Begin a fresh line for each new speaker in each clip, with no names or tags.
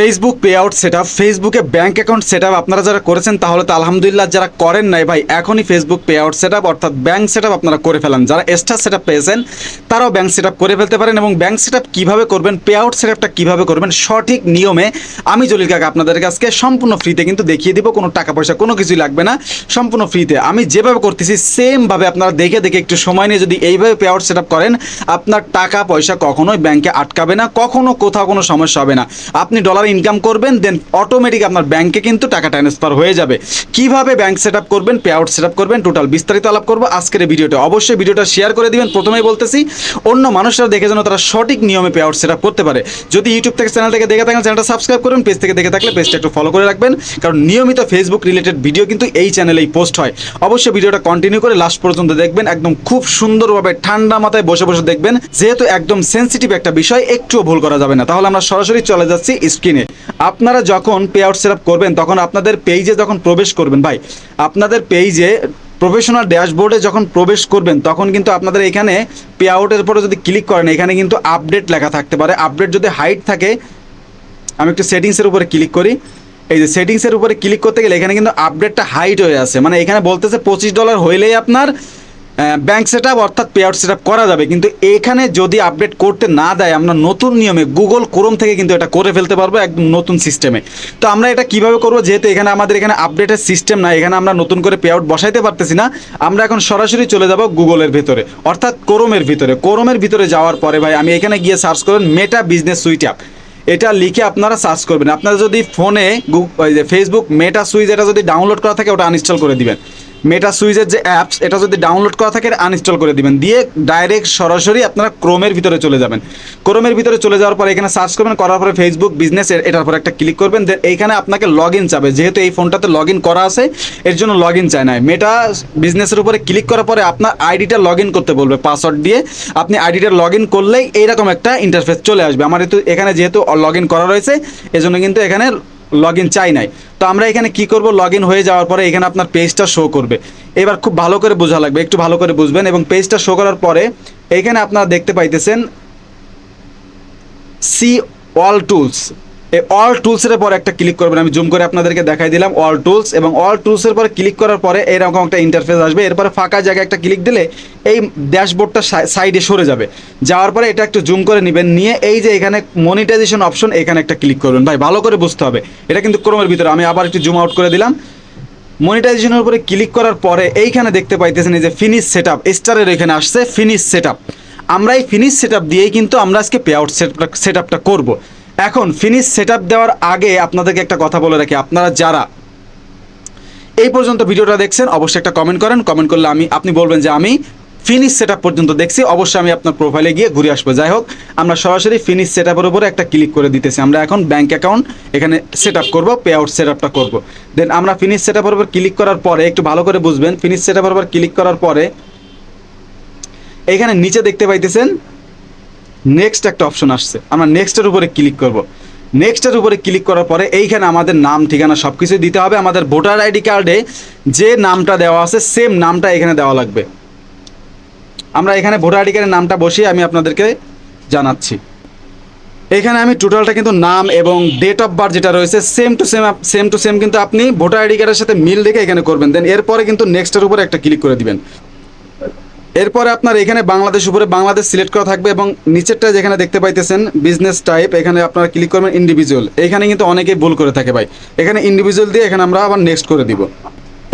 Facebook pay out set up ফেসবুকে bank account set up আপনারা যারা করেছেন, তাহলে তো আলহামদুলিল্লাহ যারা করেন নাই ভাই, এখনই Facebook pay out set up অর্থাৎ ব্যাঙ্ক সেট আপ আপনারা করে ফেলেন। যারা এক্সট্রা সেট আপ পেয়েছেন, তারাও ব্যাঙ্ক সেট আপ করে ফেলতে পারেন এবং ব্যাঙ্ক সেট আপ কীভাবে করবেন পে আউট সেট আপটা কীভাবে করবেন, সঠিক নিয়মে আমি জলিল কাকা আপনাদের কাছকে সম্পূর্ণ ফ্রিতে কিন্তু দেখিয়ে দিব, কোনো টাকা পয়সা, কোনো কিছুই লাগবে না, সম্পূর্ণ ফ্রিতে আমি যেভাবে করতেছি সেমভাবে আপনারা দেখে দেখে একটু সময় নিয়ে যদি এইভাবে পে আউট সেট আপ করেন, আপনার টাকা পয়সা কখনোই ব্যাঙ্কে আটকাবে না, কখনো কোথাও কোনো সমস্যা হবে না। আপনি ডলার ইনকাম করবেন দেন অটোমেটিক আপনার ব্যাংকে কিন্তু টাকা ট্রান্সফার হয়ে যাবে। কীভাবে ব্যাংক সেট আপ করবেন পে আউট সেট আপ করবেন টোটাল বিস্তারিত আলাপ করব আজকের এই ভিডিওটা অবশ্যই ভিডিওটা শেয়ার করে দিবেন, প্রথমেই বলতেছি, অন্য মানুষরা দেখে যেন তারা সঠিক নিয়মে পে আউট সেট আপ করতে পারে। যদি ইউটিউব থেকে চ্যানেল থেকে দেখে থাকেন চ্যানেলটা সাবস্ক্রাইব করুন পেজ থেকে দেখে থাকলে পেজটা একটু ফলো করে রাখবেন, কারণ নিয়মিত ফেসবুক রিলেটেড ভিডিও কিন্তু এই চ্যানেলেই পোস্ট হয়। অবশ্যই ভিডিওটা কন্টিনিউ করে লাস্ট পর্যন্ত দেখবেন, একদম খুব সুন্দরভাবে ঠান্ডা মাথায় বসে বসে দেখবেন, যেহেতু একদম সেন্সিটিভ একটা বিষয়, একটুও ভুল করা যাবে না। তাহলে আমরা সরাসরি চলে যাচ্ছি স্ক্রিনে আপনারা যখন পে আউট সেট করবেন, তখন আপনাদের পেজে যখন প্রবেশ করবেন, ভাই, আপনাদের পেজে প্রফেশনাল ড্যাশবোর্ডে যখন প্রবেশ করবেন, তখন কিন্তু আপনাদের এখানে পে আউটের পরে যদি ক্লিক করেন, এখানে কিন্তু আপডেট লেখা থাকতে পারে। আপডেট যদি হাইট থাকে, আমি একটু সেটিংসের উপরে ক্লিক করি। এই যে সেটিংসের উপরে ক্লিক করতে গেলে এখানে কিন্তু আপডেটটা হাইট হয়ে আছে। মানে এখানে বলতেছে পঁচিশ ডলার হইলেই আপনার ব্যাংক সেট আপ অর্থাৎ পে আউট সেট করা যাবে। কিন্তু এখানে যদি আপডেট করতে না দেয়, আমরা নতুন নিয়মে গুগল ক্রোম থেকে কিন্তু এটা করে ফেলতে পারব একদম নতুন সিস্টেমে তো আমরা এটা কীভাবে করব? যেহেতু এখানে আমাদের এখানে আপডেটের সিস্টেম না এখানে আমরা নতুন করে পে আউট বসাইতে পারতেছি না, আমরা এখন সরাসরি চলে যাব গুগলের ভিতরে, অর্থাৎ ক্রোমের ভিতরে। ক্রোমের ভিতরে যাওয়ার পরে ভাই, আমি এখানে গিয়ে সার্চ করবেন মেটা বিজনেস সুইট অ্যাপ এটা লিখে আপনারা সার্চ করবেন। আপনারা যদি ফোনে ফেসবুক মেটা সুইচ এটা যদি ডাউনলোড করা থাকে, ওটা আনইনস্টল করে দিবেন। মেটা সুইচের যে অ্যাপস এটা যদি ডাউনলোড করা থাকে আনইনস্টল করে দিবেন। দিয়ে ডাইরেক্ট সরাসরি আপনারা ক্রোমের ভিতরে চলে যাবেন। ক্রোমের ভিতরে চলে যাওয়ার পরে এখানে সার্চ করবেন, করার পরে ফেসবুক বিজনেস এটার পর একটা ক্লিক করবেন। দেন এইখানে আপনাকে লগ ইন চাবে। যেহেতু এই ফোনটাতে লগ ইন করা আছে, এর জন্য লগ ইন চায় না। মেটা বিজনেসের উপরে ক্লিক করার পরে আপনার আইডিটা লগ ইন করতে বলবে পাসওয়ার্ড দিয়ে। আপনি আইডিটা লগ ইন করলেই এইরকম একটা ইন্টারফেস চলে আসবে। আমার এখানে যেহেতু লগ ইন করা রয়েছে, এজন্য কিন্তু এখানে লগ ইন চাই নাই। তো আমরা এখানে কি করব? লগ ইন হয়ে যাওয়ার পরে এখানে আপনার পেজটা শো করবে। এবার খুব ভালো করে বোঝা লাগবে, একটু ভালো করে বুঝবেন এবং পেজটা শো করার পরে এখানে আপনারা দেখতে পাইতেছেন সি অল টুলস এই অল টুলসের পরে একটা ক্লিক করবেন। আমি জুম করে আপনাদেরকে দেখাই দিলাম অল টুলস এবং অল টুলসের পরে ক্লিক করার পরে এরকম একটা ইন্টারফেস আসবে। এরপরে ফাঁকা জায়গায় একটা ক্লিক দিলে এই ড্যাশবোর্ডটা সাইডে সরে যাবে। যাওয়ার পরে এটা একটু জুম করে নেবেন। নিয়ে এই যে এখানে মনিটাইজেশন অপশন এখানে একটা ক্লিক করবেন। ভাই, ভালো করে বুঝতে হবে। এটা কিন্তু ক্রমের ভিতরে। আমি আবার একটু জুম আউট করে দিলাম। মনিটাইজেশনের উপরে ক্লিক করার পরে এইখানে দেখতে পাইতেছেন এই যে ফিনিশ সেট আপ স্টারের এখানে আসছে ফিনিশ সেট আপ আমরা এই ফিনিশ সেট আপ দিয়েই কিন্তু আমরা আজকে পে আউট সেট আপটা করব। এখন ফিনিশ সেট দেওয়ার আগে আপনাদেরকে একটা কথা বলে রাখি। আপনারা যারা এই পর্যন্ত ভিডিওটা দেখছেন অবশ্যই একটা কমেন্ট করেন। কমেন্ট করলে আমি আপনি বলবেন যে আমি ফিনিশ সেট পর্যন্ত দেখছি অবশ্যই আমি আপনার প্রোফাইলে গিয়ে ঘুরে আসব। যাই হোক আমরা সরাসরি ফিনিশ সেট আপের উপরে একটা ক্লিক করে দিতেছি। আমরা এখন ব্যাঙ্ক অ্যাকাউন্ট এখানে সেট আপ করব পে আউট সেট আপটা করব। দেন আমরা ফিনিশ সেট আপের উপর ক্লিক করার পরে একটু ভালো করে বুঝবেন ফিনিশ সেট আপের উপর ক্লিক করার পরে এখানে নিচে দেখতে পাইতেছেন নেক্সট একটা অপশন আসছে। আমরা নেক্সটের উপরে ক্লিক করব। নেক্সটের উপরে ক্লিক করার পরে এইখানে আমাদের নাম, ঠিকানা সব কিছু দিতে হবে। আমাদের ভোটার আইডি কার্ডে যে নামটা দেওয়া আছে সেম নামটা এখানে দেওয়া লাগবে। আমরা এখানে ভোটার আইডি কার্ডের নামটা বসিয়ে আমি আপনাদেরকে জানাচ্ছি। এখানে আমি টোটালটা কিন্তু নাম এবং ডেট অফ বার্থ যেটা রয়েছে same to same same to same কিন্তু আপনি ভোটার আইডি কার্ডের সাথে মিল রেখে এখানে করবেন। দেন এরপরে কিন্তু নেক্সটের উপরে একটা ক্লিক করে দিবেন। এরপরে আপনার এখানে বাংলাদেশ উপরে বাংলাদেশ সিলেক্ট করা থাকবে এবং নিচেরটা যেখানে দেখতে পাইতেছেন বিজনেস টাইপ এখানে আপনারা ক্লিক করবেন ইন্ডিভিজুয়াল এখানে কিন্তু অনেকেই ভুল করে থাকে ভাই। এখানে ইন্ডিভিজুয়াল দিয়ে এখানে আমরা আবার নেক্সট করে দিব।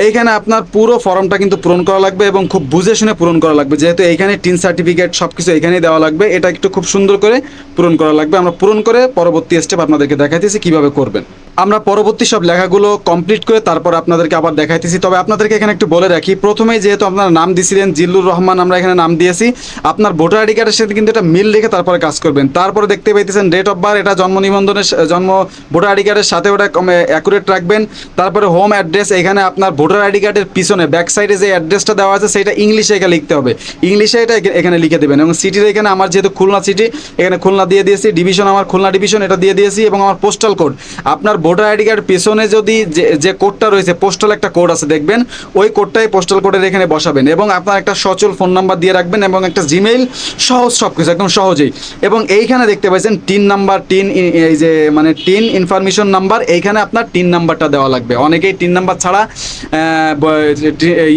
এইখানে আপনার পুরো ফর্মটা কিন্তু পূরণ করা লাগবে এবং খুব বুঝে শুনে পূরণ করা লাগবে। যেহেতু এইখানে টিন সার্টিফিকেট সব কিছু এখানেই দেওয়া লাগবে। এটা একটু খুব সুন্দর করে পূরণ করা লাগবে। আমরা পূরণ করে পরবর্তী স্টেপ আপনাদেরকে দেখাইতেছি কীভাবে করবেন। আমরা পরবর্তী সব লেখাগুলো কমপ্লিট করে তারপর আপনাদেরকে আবার দেখাইতেছি। তবে আপনাদেরকে এখানে একটু বলে রাখি, প্রথমেই যেহেতু আপনারা নাম দিয়েছিলেন জিল্লুর রহমান আমরা এখানে নাম দিয়েছি, আপনার ভোটার আইডি কার্ডের সাথে কিন্তু এটা মিল রেখে তারপরে কাজ করবেন। তারপরে দেখতে পাইতেছেন ডেট অফ বার্থ এটা জন্ম নিবন্ধনের জন্ম ভোটার আইডি কার্ডের সাথে ওটা অ্যাকুরেট রাখবেন। তারপরে হোম অ্যাড্রেস এখানে আপনার ভোটার আইডি কার্ডের পিছনে ব্যাক সাইডে যে অ্যাড্রেসটা দেওয়া আছে, সেটা ইংলিশে এখানে লিখতে হবে। ইংলিশে এটা এখানে লিখে দেবেন এবং সিটির এখানে আমার যেহেতু খুলনা সিটি এখানে খুলনা দিয়ে দিয়েছি ডিভিশন আমার খুলনা ডিভিশন এটা দিয়ে দিয়েছি এবং আমার পোস্টাল কোড আপনার ভোটার আইডি কার্ড পেছনে যদি যে কোডটা রয়েছে পোস্টাল একটা কোড আছে, দেখবেন, ওই কোডটাই পোস্টাল কোডের এখানে বসাবেন এবং আপনার একটা সচল ফোন নাম্বার দিয়ে রাখবেন এবং একটা জিমেইল সহজ সব কিছু একদম সহজেই। এবং এইখানে দেখতে পাচ্ছেন টিন নাম্বার টিন এই যে মানে টিন ইনফরমেশন নাম্বার এইখানে আপনার টিন নাম্বারটা দেওয়া লাগবে। অনেকেই টিন নাম্বার ছাড়া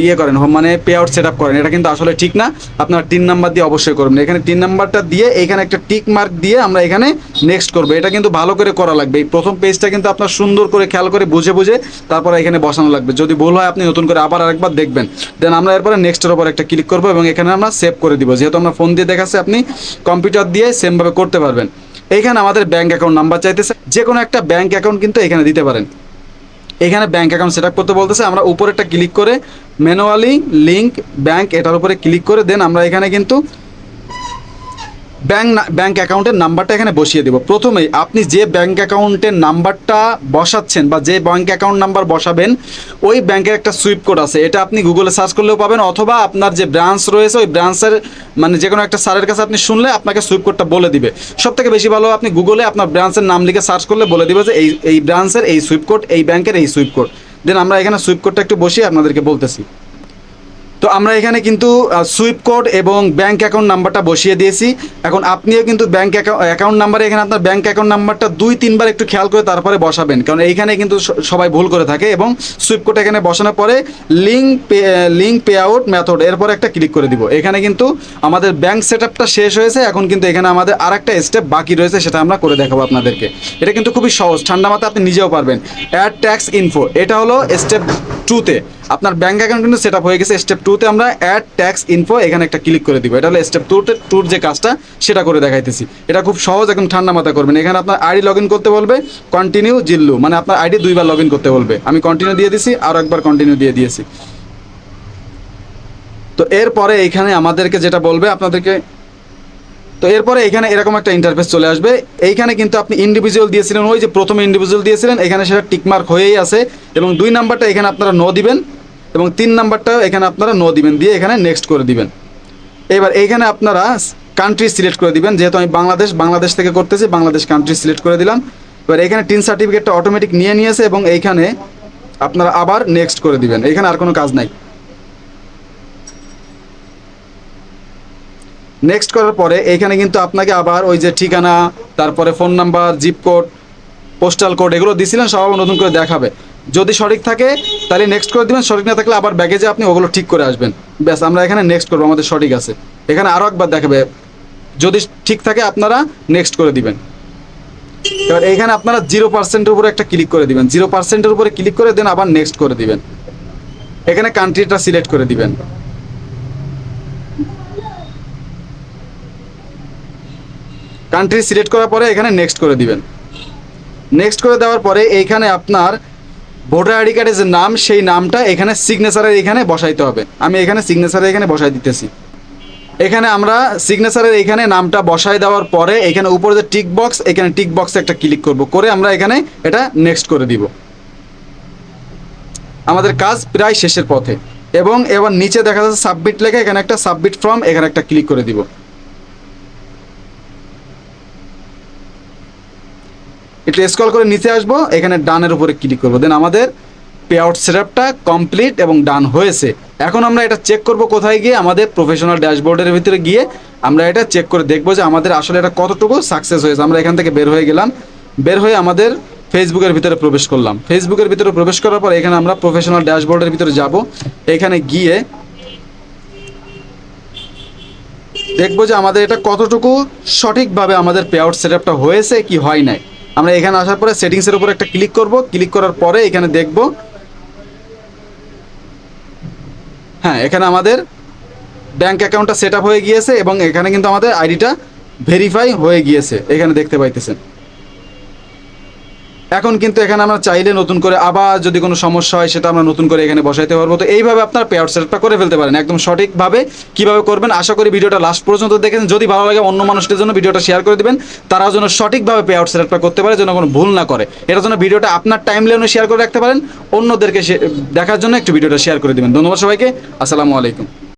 ইয়ে করেন মানে পে আউট সেট আপ করেন। এটা কিন্তু আসলে ঠিক না। আপনার টিন নাম্বার দিয়ে অবশ্যই করবেন। এখানে টিন নাম্বারটা দিয়ে এখানে একটা টিক মার্ক দিয়ে আমরা এখানে নেক্সট করব। এটা কিন্তু ভালো করে করা লাগবে। এই প্রথম পেজটা কিন্তু আপনার সুন্দর করে খেয়াল করে বুঝে বুঝে তারপরে এখানে বসানো লাগবে। যদি ভুল হয় আপনি নতুন করে আবার আরেকবার দেখবেন। দেন আমরা এরপরে নেক্সটের উপর একটা ক্লিক করব এবং এখানে আমরা সেভ করে দিব। যেহেতু আমরা ফোন দিয়ে দেখাচ্ছি, আপনি কম্পিউটার দিয়ে সেমভাবে করতে পারবেন। এইখানে আমাদের ব্যাঙ্ক অ্যাকাউন্ট নাম্বার চাইতেছে। যে কোনো একটা ব্যাঙ্ক অ্যাকাউন্ট কিন্তু এখানে দিতে পারেন। এখানে ব্যাঙ্ক অ্যাকাউন্ট সেট করতে বলতেছে, আমরা উপরেরটা ক্লিক করে ম্যানুয়ালি লিঙ্ক ব্যাঙ্ক এটার উপরে ক্লিক করে দেন আমরা এখানে কিন্তু ব্যাংক ব্যাংক অ্যাকাউন্টের নাম্বারটা এখানে বসিয়ে দেব। প্রথমেই আপনি যে ব্যাংক অ্যাকাউন্টের নাম্বারটা বসাচ্ছেন বা যে ব্যাংক অ্যাকাউন্ট নাম্বার বসাবেন, ওই ব্যাংকের একটা সুইপ কোড আছে। এটা আপনি গুগলে সার্চ করলেও পাবেন, অথবা আপনার যে ব্রাঞ্চ রয়েছে, ওই ব্রাঞ্চের মানে যে কোনো একটা স্যারের কাছে আপনি শুনলে আপনাকে সুইপ কোডটা বলে দিবে। সব থেকে বেশি ভালো আপনি গুগলে আপনার ব্রাঞ্চের নাম লিখে সার্চ করলে বলে দিবে যে এই এই ব্রাঞ্চের এই সুইপ কোড, এই ব্যাংকের এই সুইপ কোড। দেন আমরা এখানে সুইপ কোডটা একটু বসিয়ে আপনাদেরকে বলতেছি। তো আমরা এখানে কিন্তু সুইপ কোড এবং ব্যাংক অ্যাকাউন্ট নাম্বারটা বসিয়ে দিয়েছি। এখন আপনিও কিন্তু ব্যাংক অ্যাকাউন্ট নাম্বারে এখানে আপনার ব্যাংক অ্যাকাউন্ট নাম্বারটা দুই, তিনবার একটু খেয়াল করে তারপরে বসাবেন। কারণ এইখানে কিন্তু সবাই ভুল করে থাকে এবং সুইপ কোড এখানে বসানোর পরে link pay link pay out method এরপর একটা ক্লিক করে দিব। এখানে কিন্তু আমাদের ব্যাংক সেট শেষ হয়েছে, এখন কিন্তু এখানে আমাদের আর একটা স্টেপ বাকি রয়েছে, সেটা আমরা করে দেখাবো আপনাদেরকে। এটা কিন্তু খুবই সহজ, ঠান্ডা মাথায় আপনি নিজেও পারবেন। অ্যাড ট্যাক্স ইনফো এটা হলো স্টেপ টুতে আপনার ব্যাংক অ্যাকাউন্ট কিন্তু সেট আপ হয়ে গেছে। স্টেপ টুতে আমরা অ্যাড ট্যাক্স ইনফো এখানে একটা ক্লিক করে দিব। এটা হলো স্টেপ টুতে টুর যে কাজটা, সেটা করে দেখাইতেছি। এটা খুব সহজ একদম ঠান্ডা মাথা করবেন। এখানে আপনার আইডি লগ করতে বলবে কন্টিনিউ জিল্লু। মানে আপনার আইডি দুইবার লগ করতে বলবে। আমি কন্টিনিউ দিয়ে দিছি, আর একবার কন্টিনিউ দিয়ে দিয়েছি। তো এরপরে এইখানে আমাদেরকে যেটা বলবে, আপনাদেরকে তো এরপরে এখানে এরকম একটা ইন্টারফেস চলে আসবে। এইখানে কিন্তু আপনি ইন্ডিভিজুয়াল দিয়েছিলেন। ওই যে প্রথমে ইন্ডিভিজুয়াল দিয়েছিলেন, এখানে সেটা টিকমার্ক হয়েই আছে। এবং দুই নাম্বারটা এখানে আপনারা ন দিবেন। এবং তিন নাম্বারটাও এখানে আপনারা নো দিবেন, দিয়ে এখানে নেক্সট করে দিবেন। এবার এইখানে আপনারা কান্ট্রি সিলেক্ট করে দিবেন, যেহেতু আমি বাংলাদেশ বাংলাদেশ থেকে করতেছি, বাংলাদেশ কান্ট্রি সিলেক্ট করে দিলাম। এবার এখানে টিন সার্টিফিকেটটা অটোমেটিক নিয়ে নিয়েছে এবং এইখানে আপনারা আবার নেক্সট করে দিবেন। এখানে আর কোনো কাজ নাই। নেক্সট করার পরে এইখানে কিন্তু আপনাকে আবার ওই যে ঠিকানা, তারপরে phone number zip code postal code এগুলো দিছিলেন, সব নতুন করে দেখাবে। যদি সঠিক থাকে, তাহলে নেক্সট করে দিবেন, সঠিক না থাকলে আবার ব্যাগেজে আপনি ওগুলো ঠিক করে আসবেন। ব্যাস, আমরা এখানে নেক্সট করব, আমাদের সঠিক আছে। এখানে আরও একবার দেখাবে, যদি ঠিক থাকে আপনারা নেক্সট করে দিবেন। এবার এইখানে আপনারা জিরো পার্সেন্টের উপরে একটা ক্লিক করে দিবেন। জিরো পার্সেন্টের উপরে ক্লিক করে দেন, আবার নেক্সট করে দিবেন। এখানে কান্ট্রিটা সিলেক্ট করে দিবেন। কান্ট্রি সিলেক্ট করার পরে এখানে নেক্সট করে দিবেন। নেক্সট করে দেওয়ার পরে এইখানে আপনার ভোটার আইডি কার্ডের যে নাম, সেই নামটা এখানে সিগনেচারের এখানে বসাইতে হবে। আমি এখানে সিগনেচারের এখানে বসাই দিতেছি। এখানে আমরা সিগনেচারের এখানে নামটা বসাই দেওয়ার পরে এখানে উপরে যে টিক বক্স এখানে টিক বক্সে একটা ক্লিক করব। করে আমরা এখানে এটা নেক্সট করে দিব। আমাদের কাজ প্রায় শেষের পথে। এবং এবার নিচে দেখা যাচ্ছে সাবমিট লেখা, এখানে একটা সাবমিট ফর্ম এখানে একটা ক্লিক করে দিব। একটু স্ক্রল করে নিচে আসব, এখানে ডানের উপরে ক্লিক করব। দেন আমাদের পে আউট সেটআপটা কমপ্লিট এবং ডান হয়েছে। এখন আমরা এটা চেক করব কোথায় গিয়ে, আমাদের প্রফেশনাল ড্যাশবোর্ডের ভিতরে গিয়ে আমরা এটা চেক করে দেখব যে আমাদের আসলে এটা কতটুকু সাকসেস হয়েছে। আমরা এখান থেকে বের হয়ে গেলাম, বের হয়ে আমাদের ফেসবুকের ভিতরে প্রবেশ করলাম। ফেসবুকের ভিতরে প্রবেশ করার পর এখানে আমরা প্রফেশনাল ড্যাশবোর্ডের ভিতরে যাব। এখানে গিয়ে দেখব যে আমাদের এটা কতটুকু সঠিকভাবে আমাদের পে আউট সেট আপটা হয়েছে কি হয় নাই। আমরা এখানে আসার পরে সেটিংসের উপর একটা ক্লিক করব। ক্লিক করার পরে এখানে দেখব। হ্যাঁ এখানে আমাদের ব্যাংক অ্যাকাউন্টটা সেট হয়ে গিয়েছে এবং এখানে কিন্তু আমাদের আইডিটা ভেরিফাই হয়ে গিয়েছে। এখানে দেখতে পাইতেছেন। এখন কিন্তু এখানে আমরা চাইলে নতুন করে আবার যদি কোনো সমস্যা হয় সেটা আমরা নতুন করে এখানে বসাইতে পারব। তো এইভাবে আপনার পে আউট সেটটা করে ফেলতে পারেন একদম সঠিকভাবে কীভাবে করবেন। আশা করি ভিডিওটা লাস্ট পর্যন্ত দেখেন যদি ভালো লাগে অন্য মানুষদের জন্য ভিডিওটা শেয়ার করে দেবেন তারা যেন সঠিকভাবে পে আউট সেটটা করতে পারে, যেন কোনো ভুল না করে। এটার জন্য ভিডিওটা আপনার টাইম লাইনে শেয়ার করে রাখতে পারেন। অন্যদেরকে দেখার জন্য একটু ভিডিওটা শেয়ার করে দেবেন। ধন্যবাদ সবাইকে। আসসালামু আলাইকুম।